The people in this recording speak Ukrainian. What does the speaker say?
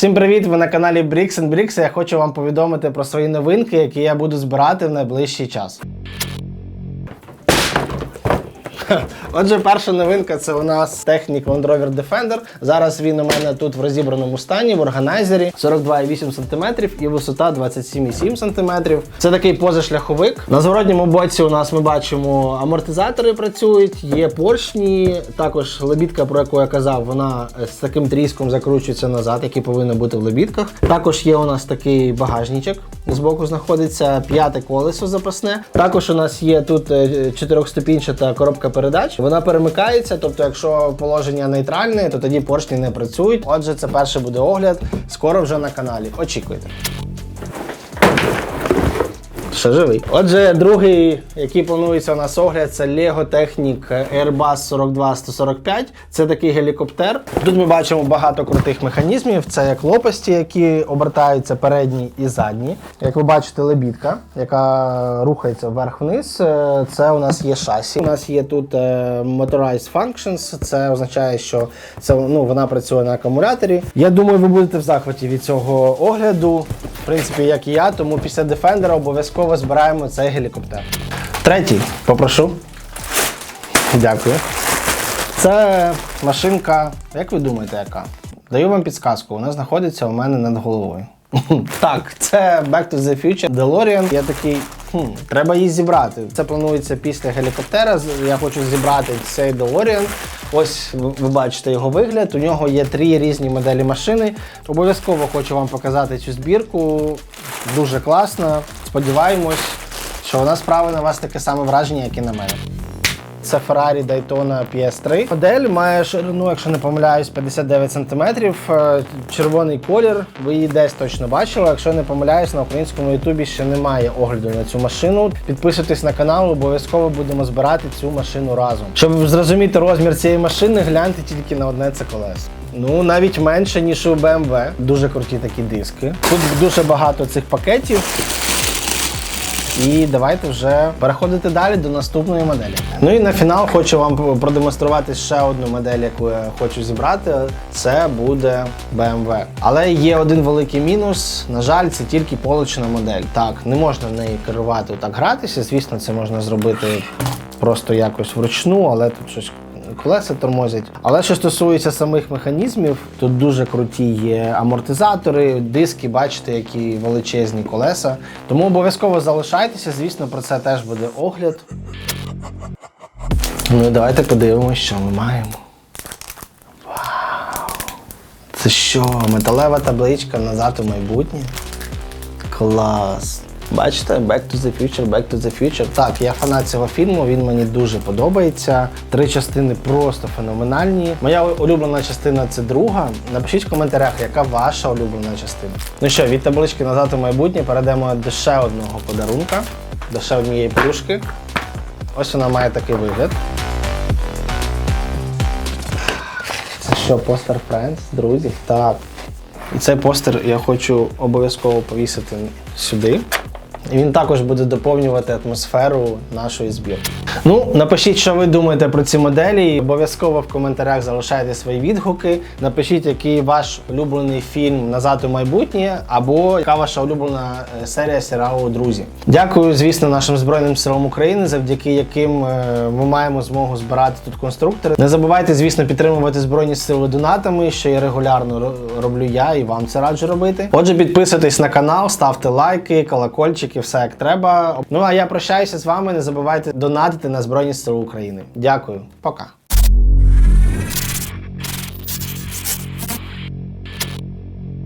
Всім привіт! Ви на каналі Bricks Bricks. Я хочу вам повідомити про свої новинки, які я буду збирати в найближчий час. Отже, перша новинка це у нас технік Land Rover Defender. Зараз він у мене тут в розібраному стані, в органайзері 42,8 см і висота 27,7 см. Це такий позашляховик. На зворотньому боці у нас ми бачимо амортизатори працюють, є поршні. Також лебідка, про яку я казав, вона з таким тріском закручується назад, який повинен бути в лебідках. Також є у нас такий багажничок. Збоку знаходиться п'яте колесо запасне. Також у нас є тут е, чотирьохступінчата коробка передач. Вона перемикається, тобто, якщо положення нейтральне, то тоді поршні не працюють. Отже, це перший буде огляд. Скоро вже на каналі. Очікуйте. Ще живий. Отже, другий, який планується у нас огляд, це Lego Technic Airbus 42145. Це такий гелікоптер. Тут ми бачимо багато крутих механізмів. Це як лопасті, які обертаються передні і задні. Як ви бачите, лебідка, яка рухається вверх-вниз. Е, Це у нас є шасі. У нас є тут е, Motorized Functions. Це означає, що це ну, вона працює на акумуляторі. Я думаю, ви будете в захваті від цього огляду. Принципі, як і я, тому після Defender обов'язково збираємо цей гелікоптер. Третій, попрошу. Дякую. Це машинка, як ви думаєте, яка? Даю вам підсказку, вона знаходиться у мене над головою. Так, це Back to the Future DeLorean. Я такий, хм, треба її зібрати. Це планується після гелікоптера. Я хочу зібрати цей DeLorean. Ось ви бачите його вигляд. У нього є три різні моделі машини. Обов'язково хочу вам показати цю збірку. Дуже класна. Сподіваємось, що вона справи на вас таке саме враження, як і на мене. Це Ferrari Daytona PS3. Модель має ширину, якщо не помиляюсь, 59 см. Е, Червоний колір. Ви її десь точно бачили. Якщо не помиляюсь, на українському ютубі ще немає огляду на цю машину. Підписуйтесь на канал, обов'язково будемо збирати цю машину разом. Щоб зрозуміти розмір цієї машини, гляньте тільки на одне це колесо. Ну, навіть менше, ніж у BMW. Дуже круті такі диски. Тут дуже багато цих пакетів. І давайте вже переходити далі до наступної моделі. Ну і на фінал хочу вам продемонструвати ще одну модель, яку я хочу зібрати. Це буде BMW. Але є один великий мінус. На жаль, це тільки полочна модель. Так, не можна в неї керувати, так гратися. Звісно, це можна зробити просто якось вручну, але тут щось колеса тормозять. Але що стосується самих механізмів, тут дуже круті є амортизатори, диски, бачите, які величезні колеса. Тому обов'язково залишайтеся, звісно, про це теж буде огляд. Ну і давайте подивимося, що ми маємо. Вау! Це що? Металева табличка назад у майбутнє? Клас! Бачите, Back to the Future, Back to the Future. Так, я фанат цього фільму, він мені дуже подобається. Три частини просто феноменальні. Моя улюблена частина це друга. Напишіть в коментарях, яка ваша улюблена частина. Ну що, від таблички назад у майбутнє перейдемо до ще одного подарунка, до ще однієї плюшки. Ось вона має такий вигляд. Це що, постер Friends, друзі? Так. І цей постер я хочу обов'язково повісити сюди. Він також буде доповнювати атмосферу нашої збірки. Ну, напишіть, що ви думаєте про ці моделі. Обов'язково в коментарях залишайте свої відгуки. Напишіть, який ваш улюблений фільм Назад у майбутнє, або яка ваша улюблена е, серія серіалу Друзі. Дякую, звісно, нашим Збройним силам України, завдяки яким е, ми маємо змогу збирати тут конструктори. Не забувайте, звісно, підтримувати Збройні Сили донатами, що я регулярно роблю я і вам це раджу робити. Отже, підписуйтесь на канал, ставте лайки, колокольчики, все як треба. Ну а я прощаюся з вами. Не забувайте донатити на Збройні Сили України. Дякую, пока.